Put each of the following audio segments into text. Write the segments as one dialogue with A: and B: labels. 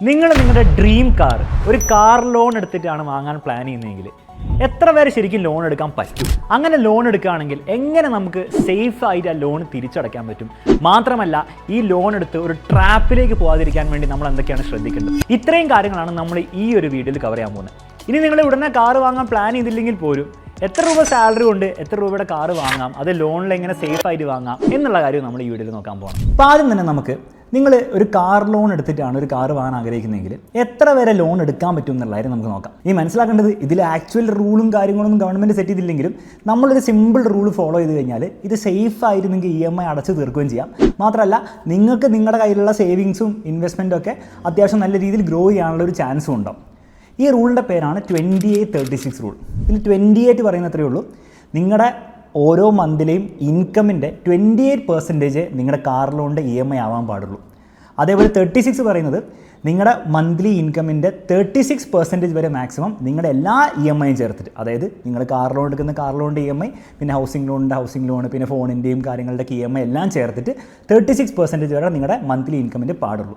A: നിങ്ങൾ നിങ്ങളുടെ dream car ഒരു കാർ ലോൺ എടുത്തിട്ടാണ് വാങ്ങാൻ പ്ലാൻ ചെയ്യുന്നതെങ്കിൽ എത്ര പേര് ശരിക്കും ലോൺ എടുക്കാൻ പറ്റും? അങ്ങനെ ലോൺ എടുക്കുകയാണെങ്കിൽ എങ്ങനെ നമുക്ക് സേഫ് ആയിട്ട് ആ ലോൺ തിരിച്ചടയ്ക്കാൻ പറ്റും? മാത്രമല്ല ഈ ലോൺ എടുത്ത് ഒരു ട്രാപ്പിലേക്ക് പോകാതിരിക്കാൻ വേണ്ടി നമ്മൾ എന്തൊക്കെയാണ് ശ്രദ്ധിക്കേണ്ടത്? ഇത്രയും കാര്യങ്ങളാണ് നമ്മൾ ഈ ഒരു വീഡിയോയിൽ കവർ ചെയ്യാൻ പോകുന്നത്. ഇനി നിങ്ങൾ ഉടനെ കാർ വാങ്ങാൻ പ്ലാൻ ചെയ്തില്ലെങ്കിൽ പോലും എത്ര രൂപ സാലറി ഉണ്ട് എത്ര രൂപയുടെ കാർ വാങ്ങാം അത് ലോണിൽ എങ്ങനെ സേഫ് ആയിട്ട് വാങ്ങാം എന്നുള്ള കാര്യം നമ്മൾ ഈ വീഡിയോയിൽ നോക്കാൻ പോകണം അപ്പോൾ ആദ്യം തന്നെ നമുക്ക് നിങ്ങൾ ഒരു കാർ ലോൺ എടുത്തിട്ടാണ് ഒരു കാർ വാങ്ങാൻ ആഗ്രഹിക്കുന്നതെങ്കിൽ എത്ര വരെ ലോൺ എടുക്കാൻ പറ്റും എന്നുള്ള കാര്യം നമുക്ക് നോക്കാം. ഈ മനസ്സിലാക്കേണ്ടത് ഇതിൽ ആക്ച്വൽ റൂളും കാര്യങ്ങളൊന്നും ഗവൺമെന്റ് സെറ്റ് ചെയ്തില്ലെങ്കിലും നമ്മളൊരു സിമ്പിൾ റൂൾ ഫോളോ ചെയ്ത് കഴിഞ്ഞാൽ ഇത് സേഫ് ആയിട്ട് നിങ്ങൾക്ക് ഇ എം ഐ അടച്ച് തീർക്കുകയും ചെയ്യാം. മാത്രമല്ല നിങ്ങൾക്ക് നിങ്ങളുടെ കയ്യിലുള്ള സേവിങ്സും ഇൻവെസ്റ്റ്മെന്റും ഒക്കെ അത്യാവശ്യം നല്ല രീതിയിൽ ഗ്രോ ചെയ്യാനുള്ള ഒരു ചാൻസും ഉണ്ടാവും ഈ റൂളിന്റെ പേരാണ് twenty eight thirty six rule ഇതിൽ ട്വന്റി എയ്റ്റ് പറയുന്ന അത്രയേ ഉള്ളൂ. നിങ്ങളുടെ ഓരോ മന്തിലെയും ഇൻകമിന്റെ ട്വന്റി എയ്റ്റ് പെർസെന്റേജ് നിങ്ങളുടെ കാർ ലോണിന്റെ ഇ എം ഐ ആവാൻ പാടുള്ളൂ. അതേപോലെ തേർട്ടി സിക്സ് പറയുന്നത് നിങ്ങളുടെ മന്ത്ലി ഇൻകമിന്റെ തേർട്ടി സിക്സ് പെർസെന്റേജ് വരെ മാക്സിമം നിങ്ങളുടെ എല്ലാ ഇ എം ഐയും ചേർത്തിട്ട്. അതായത് നിങ്ങൾ കാർ ലോൺ എടുക്കുന്ന കാർ ലോണിന്റെ ഇ എം ഐ പിന്നെ ഹൗസിംഗ് ലോണിന്റെ ഹൗസിംഗ് ലോൺ പിന്നെ ഫോണിന്റെയും കാര്യങ്ങളുടെ ഇ എം ഐ എല്ലാം ചേർത്തിട്ട് തേർട്ടി സിക്സ് പെർസെന്റേജ് വരെ നിങ്ങളുടെ മന്ത്ലി ഇൻകമിന്റെ പാടുള്ളൂ.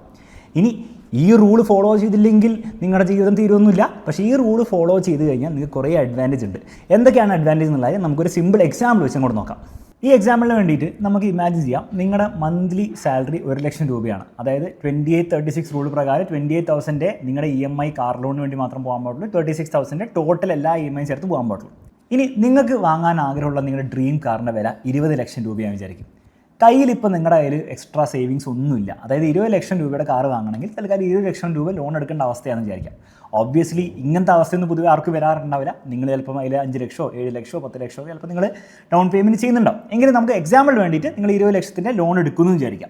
A: ഇനി ഈ റൂൾ ഫോളോ ചെയ്തില്ലെങ്കിൽ നിങ്ങളുടെ ജീവിതം തീരുമൊന്നുമില്ല പക്ഷേ ഈ റൂൾ ഫോളോ ചെയ്ത് കഴിഞ്ഞാൽ നിങ്ങൾക്ക് കുറേ അഡ്വാന്റേജ് ഉണ്ട്. എന്തൊക്കെയാണ് അഡ്വാന്റേജ് എന്നുള്ളത് നമുക്കൊരു സിമ്പിൾ എക്സാമ്പിൾ വെച്ച് അങ്ങോട്ട് നോക്കാം. ഈ എക്സാമ്പിളിന് വേണ്ടിയിട്ട് നമുക്ക് ഇമാജിൻ ചെയ്യാം. നിങ്ങളുടെ മന്ത്ലി സാലറി ഒരു ലക്ഷം രൂപയാണ്. അതായത് twenty eight thirty six rule പ്രകാരം ട്വന്റി എയ്റ്റ് തൗസൻഡ് നിങ്ങളുടെ ഇ എം ഐ കാർ ലോണിന് വേണ്ടി മാത്രം പോകാൻ പാടുള്ളൂ. തേർട്ടി സിക്സ് തൗസൻഡ് ടോട്ടൽ എല്ലാ ഇ എം ഐ ചേർത്ത് പോകാൻ പാടുള്ളൂ. ഇനി നിങ്ങൾക്ക് വാങ്ങാൻ ആഗ്രഹമുള്ള നിങ്ങളുടെ ഡ്രീം കാറിന്റെ വില ഇരുപത് ലക്ഷം രൂപയാണ് വിചാരിക്കും. കയ്യിൽ ഇപ്പോൾ നിങ്ങളുടെ കയ്യിൽ എക്സ്ട്രാ സേവിങ്സ് ഒന്നുമില്ല. അതായത് ഇരുപത് ലക്ഷം രൂപയുടെ കാർ വാങ്ങണമെങ്കിൽ തൽക്കാലം ഇരുപത് ലക്ഷം രൂപ ലോൺ എടുക്കേണ്ട അവസ്ഥയാണെന്ന് വിചാരിക്കാം. ഓബ്വിയസ്ലി ഇങ്ങനത്തെ അവസ്ഥയൊന്നും പൊതുവെ ആർക്കും വരാറുണ്ടാവില്ല. നിങ്ങൾ ചിലപ്പം അതിൽ അഞ്ച് ലക്ഷോ ഏഴ് ലക്ഷോ പത്ത് ലക്ഷോ ചിലപ്പോൾ നിങ്ങൾ ഡൗൺ പേയ്മെന്റ് ചെയ്യുന്നുണ്ടാവും. എങ്കിലും നമുക്ക് എക്സാമ്പിൾ വേണ്ടിയിട്ട് നിങ്ങൾ ഇരുപത് ലക്ഷത്തിന്റെ ലോൺ എടുക്കുന്നു വിചാരിക്കാം.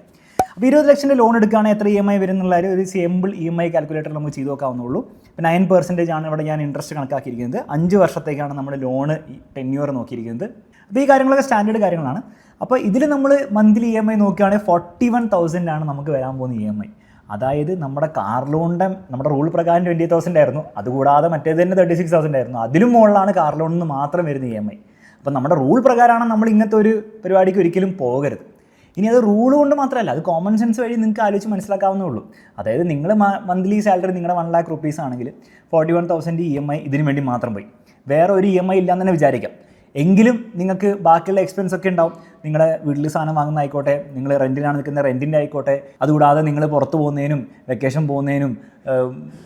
A: അപ്പോൾ ഇരുപത് ലക്ഷത്തിന്റെ ലോൺ എടുക്കുകയാണെങ്കിൽ എത്ര ഇ എം ഐ വരും എന്നുള്ള ഒരു- simple E M I calculator നമുക്ക് ചെയ്ത് നോക്കാവുന്നുള്ളൂ ഇപ്പോൾ നയൻ പെർസെന്റേജ് ആണ് ഇവിടെ ഞാൻ ഇൻട്രസ്റ്റ് കണക്കാക്കിയിരിക്കുന്നത്. അഞ്ച് വർഷത്തേക്കാണ് നമ്മുടെ ലോൺ ടെന്യൂർ നോക്കിയിരിക്കുന്നത്. അപ്പോൾ ഈ കാര്യങ്ങളൊക്കെ സ്റ്റാൻഡേർഡ് കാര്യങ്ങളാണ്. അപ്പോൾ ഇതിൽ നമ്മൾ മന്ത്ലി ഇ എം ഐ നോക്കുകയാണെങ്കിൽ ഫോർട്ടി വൺ തൗസൻഡ് ആണ് നമുക്ക് വരാൻ പോകുന്ന ഇ എം ഐ അതായത് നമ്മുടെ കാർ ലോണിന്റെ നമ്മുടെ റൂൾ പ്രകാരം ട്വന്റി തൗസൻഡ് ആയിരുന്നു. അതുകൂടാതെ മറ്റേത് തന്നെ തേർട്ടി സിക്സ് തൗസൻഡ് ആയിരുന്നു. അതിലും മുകളിലാണ് കാർ ലോണിന് മാത്രം വരുന്ന ഇ എം ഐ അപ്പോൾ നമ്മുടെ റൂൾ പ്രകാരമാണ് നമ്മൾ ഇങ്ങനത്തെ ഒരു പരിപാടിക്ക് ഒരിക്കലും പോകരുത്. ഇനി അത് റൂൾ കൊണ്ട് മാത്രമല്ല അത് കോമൺ സെൻസ് വഴി നിങ്ങൾക്ക് ആലോചിച്ച് മനസ്സിലാക്കാവുന്നേ ഉള്ളൂ. അതായത് നിങ്ങൾ മന്ത്ലി സാലറി നിങ്ങളുടെ വൺ ലാക്ക് റുപ്പീസ് ആണെങ്കിൽ forty one thousand E M I ഇതിന് വേണ്ടി മാത്രം പോയി. വേറെ ഒരു ഇ എം ഐ ഇല്ലാന്ന് തന്നെ വിചാരിക്കാം. എങ്കിലും നിങ്ങൾക്ക് ബാക്കിയുള്ള എക്സ്പെൻസ് ഒക്കെ ഉണ്ടാവും. നിങ്ങളുടെ വീട്ടിൽ സാധനം വാങ്ങുന്ന ആയിക്കോട്ടെ നിങ്ങൾ റെന്റിനാണ് നിൽക്കുന്ന റെന്റിന്റെ ആയിക്കോട്ടെ അതുകൂടാതെ നിങ്ങൾ പുറത്ത് പോകുന്നതിനും വെക്കേഷൻ പോകുന്നതിനും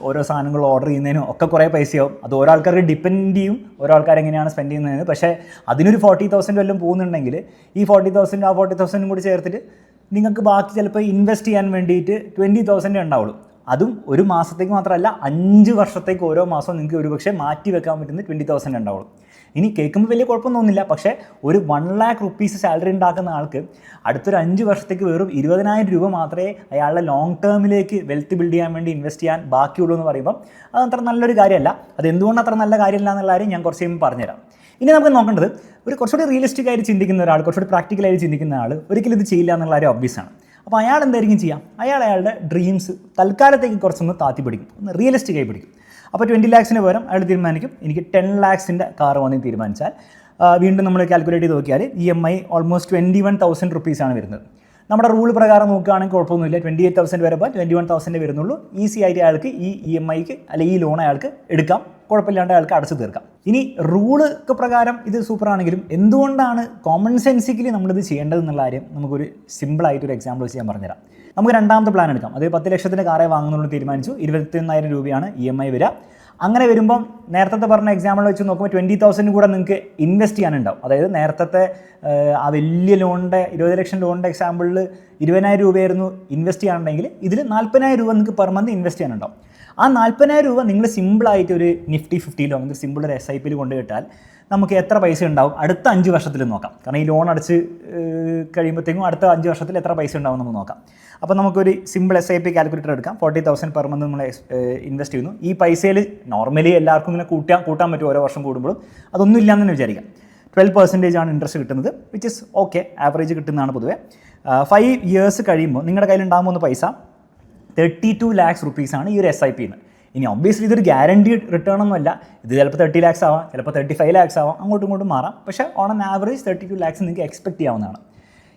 A: ഓരോ സാധനങ്ങൾ ഓർഡർ ചെയ്യുന്നതിനും ഒക്കെ കുറേ പൈസയാവും. അത് ഓരോ ആൾക്കാർക്ക് ഡിപ്പെൻഡ് ചെയ്യും ഓരോ ആൾക്കാർ എങ്ങനെയാണ് സ്പെൻഡ് ചെയ്യുന്നതെന്ന്. പക്ഷേ അതിനൊരു ഫോർട്ടി തൗസൻഡ് വല്ലതും പോകുന്നുണ്ടെങ്കിൽ ഈ ഫോർട്ടി തൗസൻഡ് ആ ഫോർട്ടി തൗസൻഡും കൂടി ചേർത്തിട്ട് നിങ്ങൾക്ക് ബാക്കി ചിലപ്പോൾ ഇൻവെസ്റ്റ് ചെയ്യാൻ വേണ്ടിയിട്ട് ട്വന്റി തൗസൻഡ് ഉണ്ടാവുള്ളൂ. അതും ഒരു മാസത്തേക്ക് മാത്രമല്ല അഞ്ച് വർഷത്തേക്ക് ഓരോ മാസവും നിങ്ങൾക്ക് ഒരുപക്ഷെ മാറ്റി വെക്കാൻ പറ്റുന്ന ട്വന്റി തൗസൻഡ് ഉണ്ടാവുള്ളൂ. ഇനി കേൾക്കുമ്പോൾ വലിയ കുഴപ്പമൊന്നും പക്ഷേ ഒരു വൺ ലാക്ക് റുപ്പീസ് സാലറി ഉണ്ടാക്കുന്ന ആൾക്ക് അടുത്തൊരു അഞ്ച് വർഷത്തേക്ക് വെറും ഇരുപതിനായിരം രൂപ മാത്രമേ അയാളുടെ ലോങ് ടേമിലേക്ക് വെൽത്ത് ബിൽഡ് ചെയ്യാൻ വേണ്ടി ഇൻവെസ്റ്റ് ചെയ്യാൻ ബാക്കിയുള്ളൂ എന്ന് പറയുമ്പോൾ അത് അത്ര നല്ലൊരു കാര്യമല്ല. അത് എന്തുകൊണ്ട് അത്ര നല്ല കാര്യമില്ല എന്നുള്ള കാര്യം ഞാൻ കുറച്ച് കഴിയുമ്പോൾ പറഞ്ഞുതരാം. ഇനി നമുക്ക് നോക്കേണ്ടത് ഒരു കുറച്ചുകൂടി റിയലിസ്റ്റിക് ആയിട്ട് ചിന്തിക്കുന്ന ഒരാൾ കുറച്ചുകൂടി പ്രാക്ടിക്കലായിട്ട് ചിന്തിക്കുന്ന ആൾ ഒരിക്കലും ഇത് ചെയ്യില്ല എന്നുള്ള കാര്യം ഒബ്വിയസ് ആണ്. അപ്പോൾ അയാൾ എന്തായിരിക്കും ചെയ്യാം? അയാൾ അയാളുടെ ഡ്രീംസ് തൽക്കാലത്തേക്ക് കുറച്ചൊന്ന് താത്തി പിടിക്കും. ഒന്ന് റിയലിസ്റ്റിക് ആയി പിടിക്കും. അപ്പോൾ ട്വന്റി ലാക്സിന് പകരം അയാൾ തീരുമാനിക്കും. എനിക്ക് ടെൻ ലാക്സിന്റെ കാർ വാങ്ങി തീരുമാനിച്ചാൽ വീണ്ടും നമ്മൾ കാൽക്കുലേറ്റ് ചെയ്ത് നോക്കിയാൽ E M I almost twenty one thousand റുപ്പീസാണ് വരുന്നത്. നമ്മുടെ റൂൾ പ്രകാരം നോക്കുകയാണെങ്കിൽ കുഴപ്പമൊന്നുമില്ല. ട്വന്റി എയ്റ്റ് തൗസൻഡ് വരെ ട്വന്റി വൺ തൗസൻഡ് വരുന്നുള്ളൂ. ഈസി ആയിട്ട് അയാൾക്ക് ഈ ഇ എം ഐക്ക് അല്ലെങ്കിൽ ഈ ലോൺ അയാൾക്ക് എടുക്കാം. കുഴപ്പമില്ലാണ്ട് അയാൾക്ക് അടച്ചു തീർക്കാം. ഇനി റൂൾ പ്രകാരം ഇത് സൂപ്പർ ആണെങ്കിലും എന്തുകൊണ്ടാണ് കോമൺ സെൻസിക്കലി നമ്മളിത് ചെയ്യേണ്ടത് എന്നുള്ള കാര്യം നമുക്കൊരു സിമ്പിളായിട്ടൊരു എക്സാമ്പിൾ വെച്ച് ഞാൻ പറഞ്ഞുതരാം. നമുക്ക് രണ്ടാമത്തെ പ്ലാൻ എടുക്കാം. അത് പത്ത് ലക്ഷത്തിന്റെ കാറേ വാങ്ങുന്നുള്ളൂ തീരുമാനിച്ചു. ഇരുപത്തിയൊന്നായിരം രൂപയാണ് ഇ എം ഐ വരിക. അങ്ങനെ വരുമ്പം നേരത്തെ പറഞ്ഞ എക്സാമ്പിൾ വെച്ച് നോക്കുമ്പോൾ ട്വന്റി തൗസൻഡ് കൂടെ നിങ്ങൾക്ക് ഇൻവെസ്റ്റ് ചെയ്യാനുണ്ടാവും. അതായത് നേരത്തെ ആ വലിയ ലോണിന്റെ ഇരുപത് ലക്ഷം ലോണിന്റെ എക്സാമ്പിളിൽ ഇരുപതിനായിരം രൂപയായിരുന്നു ഇൻവെസ്റ്റ് ചെയ്യാനുണ്ടെങ്കിൽ ഇതിൽ നാൽപ്പതിനായിരം രൂപ നിങ്ങൾക്ക് പെർ മന്ത് ഇൻവെസ്റ്റ് ചെയ്യാനുണ്ടാവും. ആ നാൽപ്പതിനായിരം രൂപ നിങ്ങൾ സിമ്പിളായിട്ട് ഒരു നിഫ്റ്റി ഫിഫ്റ്റിയിലോ അങ്ങനെ സിമ്പിൾ ഒരു എസ് ഐ പിയിൽ കൊണ്ടുകിട്ടാൽ നമുക്ക് എത്ര പൈസ ഉണ്ടാവും? അടുത്ത അഞ്ച് വർഷത്തിൽ നോക്കാം. കാരണം ഈ ലോൺ അടച്ച് കഴിയുമ്പോഴത്തേക്കും അടുത്ത അഞ്ച് വർഷത്തിൽ എത്ര പൈസ ഉണ്ടാവും നമുക്ക് നോക്കാം. അപ്പോൾ നമുക്കൊരു simple S I P calculator എടുക്കാം. ഫോർട്ടി തൗസൻഡ് പെർ മന്ത് നമ്മൾ ഇൻവെസ്റ്റ് ചെയ്യുന്നു. ഈ പൈസയിൽ നോർമലി എല്ലാവർക്കും ഇങ്ങനെ കൂട്ടാൻ കൂട്ടാൻ പറ്റും ഓരോ വർഷം കൂടുമ്പോഴും. അതൊന്നും ഇല്ലാന്ന് വിചാരിക്കാം. ട്വൽവ് പെർസെന്റേജ് ആണ് ഇൻട്രസ്റ്റ് കിട്ടുന്നത് വിച്ച് ഇസ് ഓക്കെ ആവറേജ് കിട്ടുന്നതാണ് പൊതുവേ. ഫൈവ് ഇയേഴ്സ് കഴിയുമ്പോൾ നിങ്ങളുടെ കയ്യിൽ ഉണ്ടാകുന്ന പോകുന്ന പൈസ തേർട്ടി ടു ലാക്സ് റുപ്പീസാണ് ഈ ഒരു എസ് ഐ പിന്ന് ഇനി ഒബ്വിയസ്ലി ഇതൊരു ഗ്യാരണ്ടീഡ് റിട്ടേൺ ഒന്നുമല്ല. ഇത് ചിലപ്പോൾ തേർട്ടി ലാക്സ് ആവാം ചിലപ്പോൾ തേർട്ടി ഫൈവ് ലാക്സ് ആവാം അങ്ങോട്ടും ഇങ്ങോട്ടും മാറാം. പക്ഷേ on an average thirty two lakhs നിങ്ങൾക്ക് എക്സ്പെക്ട് ചെയ്യാവുന്നതാണ്.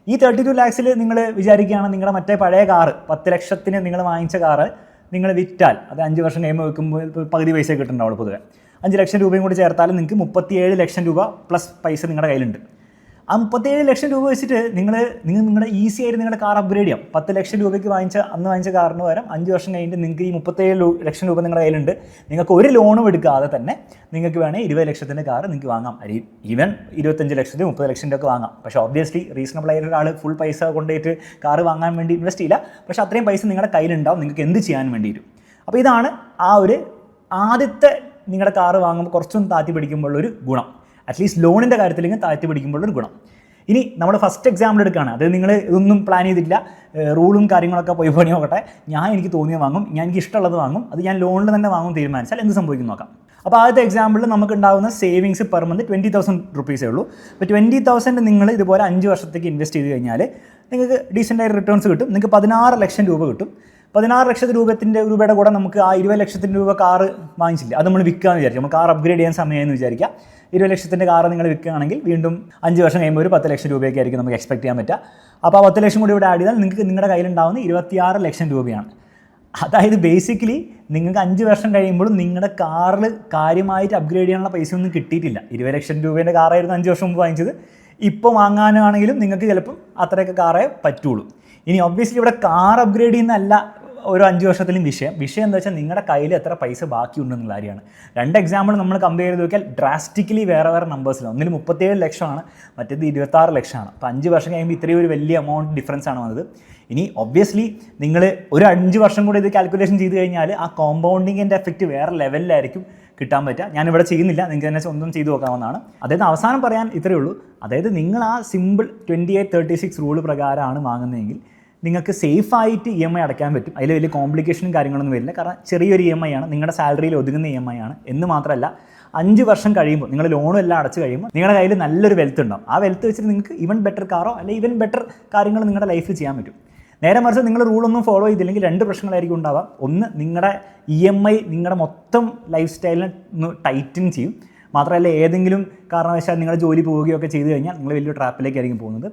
A: ഈ തേർട്ടി ടു ലാക്സിൽ നിങ്ങൾ വിചാരിക്കുകയാണ് നിങ്ങളുടെ മറ്റേ പഴയ കാറ് പത്ത് ലക്ഷത്തിന് നിങ്ങൾ വാങ്ങിച്ച കാറ് നിങ്ങൾ വിറ്റാൽ അത് അഞ്ച് വർഷം കഴിയുമ്പോൾ വെക്കുമ്പോൾ പകുതി പൈസ കിട്ടുന്നുണ്ടാവുള്ളൂ പൊതുവെ. അഞ്ച് ലക്ഷം രൂപയും കൂടി ചേർത്താൽ നിങ്ങൾക്ക് മുപ്പത്തിയേഴ് ലക്ഷം രൂപ പ്ലസ് പൈസ നിങ്ങളുടെ കയ്യിലുണ്ട്. ആ മുപ്പത്തേഴ് ലക്ഷം രൂപ വെച്ചിട്ട് നിങ്ങൾ നിങ്ങൾ നിങ്ങളുടെ ഈസി ആയിട്ട് നിങ്ങളുടെ കാർ അപ്ഗ്രേഡ് ചെയ്യാം. പത്ത് ലക്ഷം രൂപയ്ക്ക് വാങ്ങിച്ച അന്ന് വാങ്ങിച്ച കാറിന് പകരം അഞ്ച് വർഷം കഴിഞ്ഞിട്ട് നിങ്ങൾക്ക് ഈ മുപ്പത്തേഴ് ലക്ഷം രൂപ നിങ്ങളുടെ കയ്യിലുണ്ട്. നിങ്ങൾക്ക് ഒരു ലോണും എടുക്കാതെ തന്നെ നിങ്ങൾക്ക് വേണമെങ്കിൽ ഇരുപത് ലക്ഷത്തിന്റെ കാർ നിങ്ങൾക്ക് വാങ്ങാം. അരി ഈവൻ ഇരുപത്തഞ്ച് ലക്ഷത്തിൽ മുപ്പത് ലക്ഷത്തിന്റെ ഒക്കെ വാങ്ങാം. പക്ഷേ ഒബ്വിയസ്ലി റീസണബിൾ ആയിട്ട് ഒരാൾ ഫുൾ പൈസ കൊണ്ടുപോയിട്ട് കാർ വാങ്ങാൻ വേണ്ടി ഇൻവെസ്റ്റ് ചെയ്യില്ല. പക്ഷേ അത്രയും പൈസ നിങ്ങളുടെ കയ്യിലുണ്ടാവും. നിങ്ങൾക്ക് എന്ത് ചെയ്യാൻ വേണ്ടി വരും? അപ്പോൾ ഇതാണ് ആ ഒരു ആദ്യത്തെ നിങ്ങളുടെ കാറ് വാങ്ങുമ്പോൾ കുറച്ചൊന്ന് താത്തി പിടിക്കുമ്പോഴുള്ളൊരു ഗുണം. അറ്റ്ലീസ്റ്റ് ലോണിന്റെ കാര്യത്തിലെങ്കിൽ താഴ്ത്തി പിടിക്കുമ്പോൾ ഒരു ഗുണം. ഇനി നമ്മൾ ഫസ്റ്റ് എക്സാമ്പിൾ എടുക്കുകയാണ്. അത് നിങ്ങൾ ഇതൊന്നും പ്ലാൻ ചെയ്തില്ല റൂളും കാര്യങ്ങളൊക്കെ പോയി പണി നോക്കട്ടെ. ഞാൻ എനിക്ക് തോന്നിയ വാങ്ങും. ഞാൻ എനിക്ക് ഇഷ്ടമുള്ളത് വാങ്ങും. അത് ഞാൻ ലോണിൽ തന്നെ വാങ്ങും തീരുമാനിച്ചാൽ എന്ത് സംഭവിക്കും നോക്കാം. അപ്പോൾ ആദ്യത്തെ എക്സാമ്പിളിൽ നമുക്ക് ഉണ്ടാകുന്ന savings per month twenty thousand റുപ്പീസേ ഉള്ളൂ. അപ്പോൾ ട്വന്റി തൗസൻഡ് നിങ്ങൾ ഇതുപോലെ അഞ്ച് വർഷത്തേക്ക് ഇൻവെസ്റ്റ് ചെയ്ത് കഴിഞ്ഞാൽ നിങ്ങൾക്ക് ഡീസന്റ് ആയി റിട്ടേൺസ് കിട്ടും. നിങ്ങൾക്ക് പതിനാറ് ലക്ഷം രൂപ കിട്ടും. പതിനാറ് ലക്ഷത്തി രൂപത്തിന്റെ രൂപയുടെ കൂടെ നമുക്ക് ആ ഇരുപത് ലക്ഷത്തിന്റെ രൂപ കാറ് വാങ്ങിച്ചില്ല? അത് നമ്മൾ വിൽക്കാമെന്ന് വിചാരിക്കും. നമ്മൾ കാർ അപ്ഗ്രേഡ് ചെയ്യാൻ സമയമെന്ന് വിചാരിക്കുക. ഇരുപത് ലക്ഷത്തിന്റെ കാർ നിങ്ങൾ വിൽക്കുകയാണെങ്കിൽ വീണ്ടും അഞ്ച് വർഷം കഴിയുമ്പോൾ ഒരു പത്ത് ലക്ഷം രൂപയൊക്കെ ആയിരിക്കും നമുക്ക് എക്സ്പെക്ട് ചെയ്യാൻ പറ്റുക. അപ്പോൾ ആ പത്ത് ലക്ഷം കൂടി ഇവിടെ ആഡ് ചെയ്താൽ നിങ്ങൾക്ക് നിങ്ങളുടെ കയ്യിലുണ്ടാവുന്ന ഇരുപത്തിയാറ് ലക്ഷം രൂപയാണ്. അതായത് ബേസിക്കലി നിങ്ങൾക്ക് അഞ്ച് വർഷം കഴിയുമ്പോഴും നിങ്ങളുടെ കാറിൽ കാര്യമായിട്ട് അപ്ഗ്രേഡ് ചെയ്യാനുള്ള പൈസ ഒന്നും കിട്ടിയിട്ടില്ല. ഇരുപത് ലക്ഷം രൂപേന്റെ കാറായിരുന്നു അഞ്ച് വർഷം മുമ്പ് വാങ്ങിച്ചത്. ഇപ്പോൾ വാങ്ങാനാണെങ്കിലും നിങ്ങൾക്ക് ചിലപ്പം അത്രയൊക്കെ കാറേ പറ്റുള്ളൂ. ഇനി ഒബ്വിയസ്ലി ഇവിടെ കാർ അപ്ഗ്രേഡ് ചെയ്യുന്നതല്ല ഓരോ അഞ്ച് വർഷത്തിലും വിഷയം. വിഷയം എന്താ വെച്ചാൽ നിങ്ങളുടെ കയ്യിൽ എത്ര പൈസ ബാക്കിയുണ്ടെന്നുള്ള കാര്യമാണ്. രണ്ട് എക്സാമ്പിൾ നമ്മൾ കമ്പയർ ചെയ്ത് നോക്കിയാൽ ഡ്രാസ്റ്റിക്കലി വേറെ വേറെ നമ്പേഴ്സിലാണ് ഒന്നിൽ മുപ്പത്തേഴ് ലക്ഷമാണ് മറ്റേത് ഇരുപത്താറ് ലക്ഷമാണ്. അപ്പോൾ അഞ്ച് വർഷം കഴിയുമ്പോൾ ഇത്രയും ഒരു വലിയ എമൗണ്ട് ഡിഫറൻസ് ആണ് വന്നത്. ഇനി ഒബ്വിയസ്ലി നിങ്ങൾ ഒരു അഞ്ച് വർഷം കൂടി ഇത് കാൽക്കുലേഷൻ ചെയ്ത് കഴിഞ്ഞാൽ ആ കോമ്പൗണ്ടിങ്ങിന്റെ എഫക്റ്റ് വേറെ ലെവലിലായിരിക്കും കിട്ടാൻ പറ്റുക. ഞാനിവിടെ ചെയ്യുന്നില്ല. നിങ്ങൾക്ക് തന്നെ സ്വന്തം ചെയ്തു നോക്കാവുന്നതാണ്. അതായത് അവസാനം പറയാൻ ഇത്രയേ ഉള്ളൂ. അതായത് നിങ്ങൾ ആ simple twenty eight thirty six rule പ്രകാരമാണ് വാങ്ങുന്നതെങ്കിൽ നിങ്ങൾക്ക് സേഫ് ആയിട്ട് ഇ എം ഐ അടയ്ക്കാൻ പറ്റും. അതിൽ വലിയ കോംപ്ലിക്കേഷനും കാര്യങ്ങളൊന്നും വരില്ല. കാരണം ചെറിയൊരു ഇ എം ഐ ആണ്. നിങ്ങളുടെ സാലറിയിൽ ഒതുങ്ങുന്ന ഇ എം ഐ ആണ്. എന്ന് മാത്രമല്ല അഞ്ച് വർഷം കഴിയുമ്പോൾ നിങ്ങൾ ലോണും എല്ലാം അടച്ചു കഴിയുമ്പോൾ നിങ്ങളുടെ കയ്യിൽ നല്ലൊരു വെൽത്ത് ഉണ്ടാവും. ആ വെൽത്ത് വെച്ചിട്ട് നിങ്ങൾക്ക് ഇവൻ ബെറ്റർ കാറോ അല്ലെങ്കിൽ ഇവൻ ബെറ്റർ കാര്യങ്ങൾ നിങ്ങളുടെ ലൈഫിൽ ചെയ്യാൻ പറ്റും. നേരെ മറിച്ച് നിങ്ങൾ റൂളൊന്നും ഫോളോ ചെയ്തില്ലെങ്കിൽ രണ്ട് പ്രശ്നങ്ങളായിരിക്കും ഉണ്ടാവാം. ഒന്ന് നിങ്ങളുടെ ഇ എം ഐ നിങ്ങളുടെ മൊത്തം ലൈഫ് സ്റ്റൈലിനെ ഒന്ന് ടൈറ്റൻ ചെയ്യും. മാത്രമല്ല ഏതെങ്കിലും കാരണവശാൽ നിങ്ങളുടെ ജോലി പോവുകയൊക്കെ ചെയ്തു കഴിഞ്ഞാൽ നിങ്ങൾ വലിയ ട്രാപ്പിലേക്കായിരിക്കും പോകുന്നത്.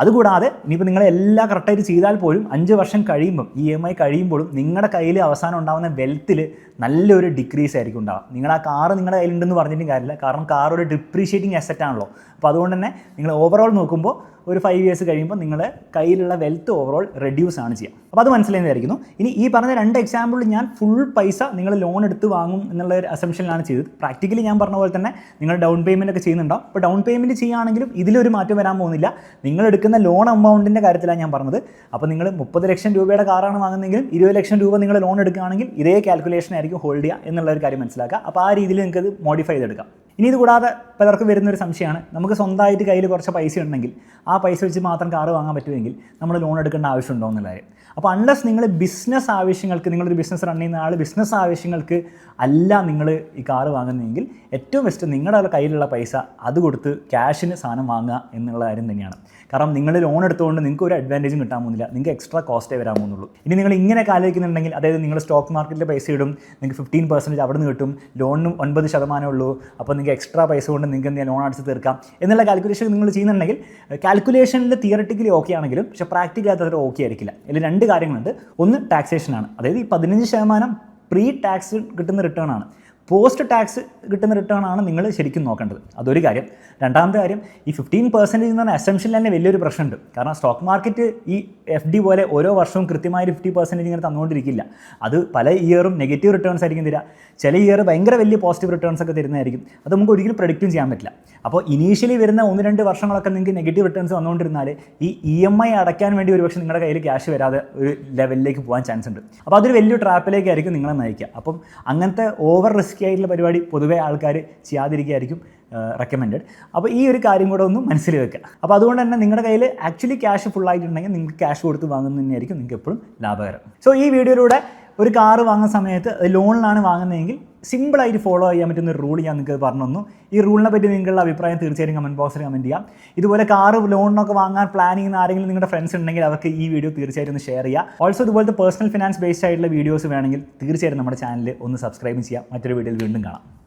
A: അതുകൂടാതെ ഇനിയിപ്പോൾ നിങ്ങൾ എല്ലാം കറക്റ്റായിട്ട് ചെയ്താൽ പോലും അഞ്ച് വർഷം കഴിയുമ്പം ഇ എം ഐ കഴിയുമ്പോഴും നിങ്ങളുടെ കയ്യിൽ അവസാനം ഉണ്ടാകുന്ന വെൽത്തിൽ നല്ലൊരു ഡിക്രീസ് ആയിരിക്കും ഉണ്ടാവുക. നിങ്ങൾ ആ കാറ് നിങ്ങളുടെ കയ്യിലുണ്ടെന്ന് പറഞ്ഞിട്ടും കാര്യമില്ല. കാരണം കാർ ഒരു ഡിപ്രീഷിയേറ്റിംഗ് അസറ്റ് ആണല്ലോ. അപ്പോൾ അതുകൊണ്ട് തന്നെ നിങ്ങൾ ഓവറോൾ നോക്കുമ്പോൾ ഒരു ഫൈവ് ഇയേഴ്സ് കഴിയുമ്പോൾ നിങ്ങളുടെ കയ്യിലുള്ള വെൽത്ത് ഓവറോൾ റെഡ്യൂസ് ആണ് ചെയ്യുക അപ്പോൾ അത് മനസ്സിലായിരിക്കുന്നു ഇനി ഈ പറഞ്ഞ രണ്ട് എക്സാമ്പിളിൽ ഞാൻ ഫുൾ പൈസ നിങ്ങൾ ലോൺ എടുത്ത് വാങ്ങും എന്നുള്ള ഒരു അസംഷനിലാണ് ചെയ്തത്. പ്രാക്ടിക്കലി ഞാൻ പറഞ്ഞ പോലെ തന്നെ നിങ്ങൾ ഡൗൺ പേയ്മെന്റ് ഒക്കെ ചെയ്യുന്നുണ്ടാവും. അപ്പോൾ ഡൗൺ പേയ്മെന്റ് ചെയ്യുകയാണെങ്കിലും ഇതിലൊരു മാറ്റം വരാൻ പോകുന്നില്ല. നിങ്ങൾ എടുക്കുന്ന ലോൺ എമൗണ്ടിന്റെ കാര്യത്തിലാണ് ഞാൻ പറഞ്ഞത്. അപ്പോൾ നിങ്ങൾ മുപ്പത് ലക്ഷം രൂപയുടെ കാറാണ് വാങ്ങുന്നതെങ്കിലും ഇരുപത് ലക്ഷം രൂപ നിങ്ങൾ ലോൺ എടുക്കുകയാണെങ്കിൽ ഇതേ കാൽക്കുലേഷൻ ആയിരിക്കും ഹോൾഡ് ചെയ്യുക എന്നുള്ള ഒരു കാര്യം മനസ്സിലാക്കുക. അപ്പോൾ ആ രീതിയിൽ നിങ്ങൾക്ക് അത് മോഡിഫൈ ചെയ്തെടുക്കാം. ഇനി ഇത് കൂടാതെ പലർക്കും വരുന്നൊരു സംശയമാണ്. നമുക്ക് സ്വന്തമായിട്ട് കയ്യിൽ കുറച്ച് പൈസ ഉണ്ടെങ്കിൽ ആ പൈസ വെച്ച് മാത്രം കാറ് വാങ്ങാൻ പറ്റുമെങ്കിൽ നമ്മൾ ലോൺ എടുക്കേണ്ട ആവശ്യമുണ്ടോ എന്നുള്ള കാര്യം. അപ്പോൾ അൺലസ് നിങ്ങൾ ബിസിനസ് ആവശ്യങ്ങൾക്ക് നിങ്ങളൊരു ബിസിനസ് റൺ ചെയ്യുന്ന ആൾ ബിസിനസ് ആവശ്യങ്ങൾക്ക് അല്ല നിങ്ങൾ ഈ കാറ് വാങ്ങുന്നതെങ്കിൽ ഏറ്റവും ബെസ്റ്റ് നിങ്ങളുടെ കയ്യിലുള്ള പൈസ അത് കൊടുത്ത് ക്യാഷിന് സാധനം വാങ്ങുക എന്നുള്ള കാര്യം തന്നെയാണ്. കാരണം നിങ്ങൾ ലോൺ എടുത്തുകൊണ്ട് നിങ്ങൾക്ക് ഒരു അഡ്വാന്റേജും കിട്ടാൻ പോകുന്നില്ല. നിങ്ങൾക്ക് എക്സ്ട്രാ കോസ്റ്റേ വരാൻ പോകുന്നുള്ളൂ. ഇനി നിങ്ങൾ ഇങ്ങനെ ആലോചിക്കുന്നുണ്ടെങ്കിൽ അതായത് നിങ്ങൾ സ്റ്റോക്ക് മാർക്കറ്റിൽ പൈസ ഇടും നിങ്ങൾക്ക് ഫിഫ്റ്റീൻ പെർസെന്റേജ് അവിടെ നിന്ന് കിട്ടും ലോണിന് ഒൻപത് ശതമാനമേ ഉള്ളൂ. അപ്പോൾ നിങ്ങൾക്ക് എക്സ്ട്രാ പൈസ കൊണ്ട് നിങ്ങൾക്ക് എന്തെങ്കിലും ലോൺ അടച്ച് തീർക്കാം. എന്നുള്ള കാൽക്കുലേഷൻ നിങ്ങൾ ചെയ്യുന്നുണ്ടെങ്കിൽ കാൽക്കുലേഷനിൽ തിയററ്റിക്കലി ഓക്കെ ആണെങ്കിലും പക്ഷേ പ്രാക്ടിക്കലി അത് ഓക്കെ ആയിരിക്കില്ല. ഇതിൽ രണ്ട് കാര്യങ്ങളുണ്ട്. ഒന്ന് ടാക്സേഷനാണ് അതായത് ഈ പതിനഞ്ച് ശതമാനം പ്രീ ടാക്സ് കിട്ടുന്ന റിട്ടേൺ ആണ്. പോസ്റ്റ് ടാക്സ് കിട്ടുന്ന റിട്ടേൺ ആണ് നിങ്ങൾ ശരിക്കും നോക്കേണ്ടത്. അതൊരു കാര്യം. രണ്ടാമത്തെ കാര്യം ഈ ഫിഫ്റ്റീൻ പെർസെന്റേജ് എന്ന് പറഞ്ഞ അസംഷനിൽ തന്നെ വലിയൊരു പ്രശ്നമുണ്ട്. കാരണം സ്റ്റോക്ക് മാർക്കറ്റ് ഈ എഫ് ഡി പോലെ ഓരോ വർഷവും കൃത്യമായി ഫിഫ്റ്റി പെർസെന്റേജ് ഇങ്ങനെ തന്നുകൊണ്ടിരിക്കില്ല. അത് പല ഇയറും നെഗറ്റീവ് റിട്ടേൺസ് ആയിരിക്കും തരിക. ചില ഇയർ ഭയങ്കര വലിയ പോസിറ്റീവ് റിട്ടേൺസ് ഒക്കെ തരുന്നതായിരിക്കും. അത് നമുക്ക് ഒരിക്കലും പ്രൊഡിക്റ്റും ചെയ്യാൻ പറ്റില്ല. അപ്പോൾ ഇനീഷ്യലി വരുന്ന ഒന്ന് രണ്ട് വർഷങ്ങളൊക്കെ നിങ്ങൾക്ക് നെഗറ്റീവ് റിട്ടേൺസ് വന്നുകൊണ്ടിരുന്നാൽ ഈ ഇ എം ഐ അടയ്ക്കാൻ വേണ്ടി ഒരുപക്ഷെ നിങ്ങളുടെ കയ്യിൽ ക്യാഷ് വരാതെ ഒരു ലെവലിലേക്ക് പോകാൻ ചാൻസ് ഉണ്ട്. അപ്പോൾ അതൊരു വലിയ ട്രാപ്പിലേക്കായിരിക്കും നിങ്ങളെ നയിക്കുക. അപ്പം അങ്ങനത്തെ ഓവർ റിസ്കി ആയിട്ടുള്ള പരിപാടി പൊതുവേ ആൾക്കാർ ചെയ്യാതിരിക്കുകയായിരിക്കും റെക്കമെൻഡഡ് അപ്പോൾ ഈ ഒരു കാര്യം കൂടെ ഒന്ന് മനസ്സിൽ വെക്കുക. അപ്പോൾ അതുകൊണ്ട് തന്നെ നിങ്ങളുടെ കയ്യിൽ ആക്ച്വലി ക്യാഷ് ഫുൾ ആയിട്ടുണ്ടെങ്കിൽ നിങ്ങൾക്ക് ക്യാഷ് കൊടുത്ത് വാങ്ങുന്നത് തന്നെയായിരിക്കും നിങ്ങൾക്ക് എപ്പോഴും ലാഭകരം. സോ ഈ വീഡിയോയിലൂടെ ഒരു കാറ് വാങ്ങുന്ന സമയത്ത് ലോണിലാണ് വാങ്ങുന്നതെങ്കിൽ സിമ്പിളായിട്ട് ഫോളോ ചെയ്യാൻ പറ്റുന്ന ഒരു റൂൾ ഞാൻ നിങ്ങൾക്ക് പറഞ്ഞു തന്നു ഈ റൂളിനെ പറ്റി നിങ്ങളുടെ അഭിപ്രായം തീർച്ചയായും കമന്റ് ബോക്സിൽ കമന്റ് ചെയ്യാം. ഇതുപോലെ കാറ് ലോണിനൊക്കെ വാങ്ങാൻ പ്ലാൻ ചെയ്യുന്ന ആരെങ്കിലും നിങ്ങളുടെ ഫ്രണ്ട്സ് ഉണ്ടെങ്കിൽ അവർക്ക് ഈ വീഡിയോ തീർച്ചയായിട്ടും ഒന്ന് ഷെയർ ചെയ്യുക ഓൾസോ ഇതുപോലത്തെ പേഴ്സണൽ ഫിനാൻസ് ബേസ്ഡ് ആയിട്ടുള്ള വീഡിയോസ് വേണമെങ്കിൽ തീർച്ചയായിട്ടും നമ്മുടെ ചാനൽ ഒന്ന് സബ്സ്ക്രൈബ് ചെയ്യാം. മറ്റൊരു വീഡിയോയിൽ വീണ്ടും കാണാം.